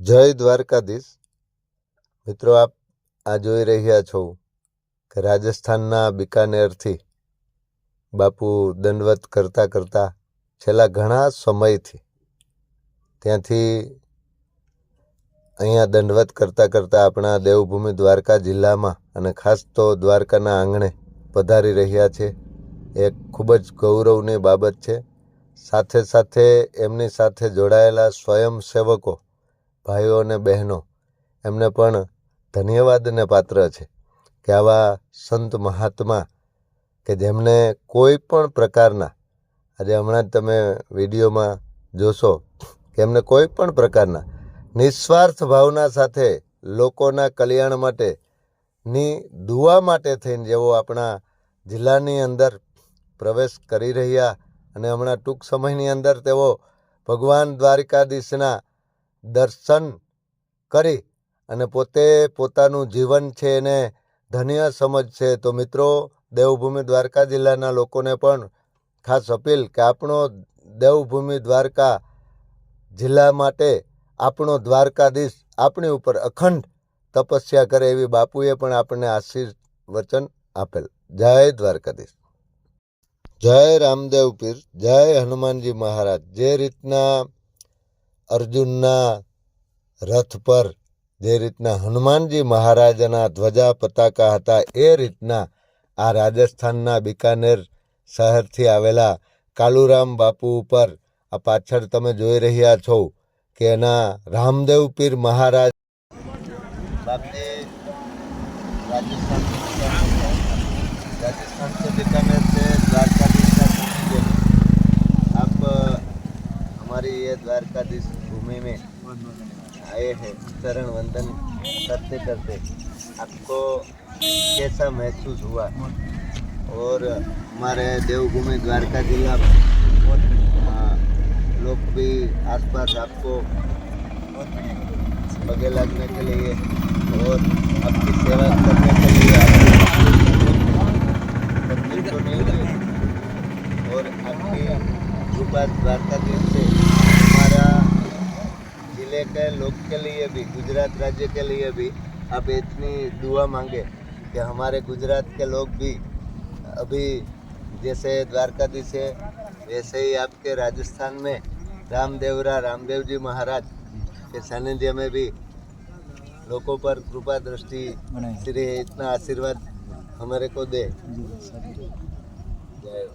જય દ્વારકાધીશ. મિત્રો, આપ આ જોઈ રહ્યા છો કે રાજસ્થાનના બિકાનેરથી બાપુ દંડવત કરતા કરતા છેલ્લા ઘણા સમયથી ત્યાંથી અહીંયા દંડવત કરતા કરતા આપણા દેવભૂમિ દ્વારકા જિલ્લામાં અને ખાસ તો દ્વારકાના આંગણે પધારી રહ્યા છે. એ ખૂબ જ ગૌરવની બાબત છે. સાથે સાથે એમની સાથે જોડાયેલા સ્વયંસેવકો ભાઈઓ અને બહેનો, એમને પણ ધન્યવાદને પાત્ર છે કે આવા સંત મહાત્મા કે જેમને કોઈ પણ પ્રકારના, આજે હમણાં જ તમે વિડીયોમાં જોશો કે એમને કોઈ પણ પ્રકારના નિસ્વાર્થ ભાવના સાથે લોકોના કલ્યાણ માટે, ની દુઆ માટે થઈને જેઓ આપણા જિલ્લાની અંદર પ્રવેશ કરી રહ્યા અને હમણાં ટૂંક સમયની અંદર તેઓ ભગવાન દ્વારિકાધીશના દર્શન કરી અને પોતે પોતાનું જીવન છે એને ધન્ય સમજશે. તો મિત્રો, દેવભૂમિ દ્વારકા જિલ્લાના લોકોને પણ ખાસ અપીલ કે આપણો દેવભૂમિ દ્વારકા જિલ્લા માટે આપણો દ્વારકાધીશ આપણી ઉપર અખંડ તપસ્યા કરે એવી બાપુએ પણ આપણને આશીર્વચન આપેલ. જય દ્વારકાધીશ. જય રામદેવ પીર, જય હનુમાનજી મહારાજ. જે રીતના અર્જુનના રથ પર જે રીતના હનુમાનજી મહારાજના ધ્વજા પતાકા હતા, એ રીતના આ રાજસ્થાનના બિકાનેર શહેરથી આવેલા કાલુરામ બાપુ ઉપર આ પાછળ તમે જોઈ રહ્યા છો કે એના રામદેવ પીર મહારાજ બાપજી રાજસ્થાન हमारी ये द्वारकाधीश भूमि में आए हैं, चरण वंदन करते करते। आपको कैसा महसूस हुआ? और हमारे देवभूमि द्वारका जिला लोग भी आसपास आपको पगे लगने के लिए और आपकी सेवा करने के लिए और आपके कृपा द्वारकाधीश से हमारा ज़िले के लोग के लिए भी गुजरात राज्य के लिए भी आप इतनी दुआ मांगे कि हमारे गुजरात के लोग भी अभी जैसे द्वारकाधीश है वैसे ही आपके राजस्थान में रामदेवरा रामदेव जी महाराज के सानिध्य में भी लोगों पर कृपा दृष्टि श्री इतना आशीर्वाद हमारे को दे। जय।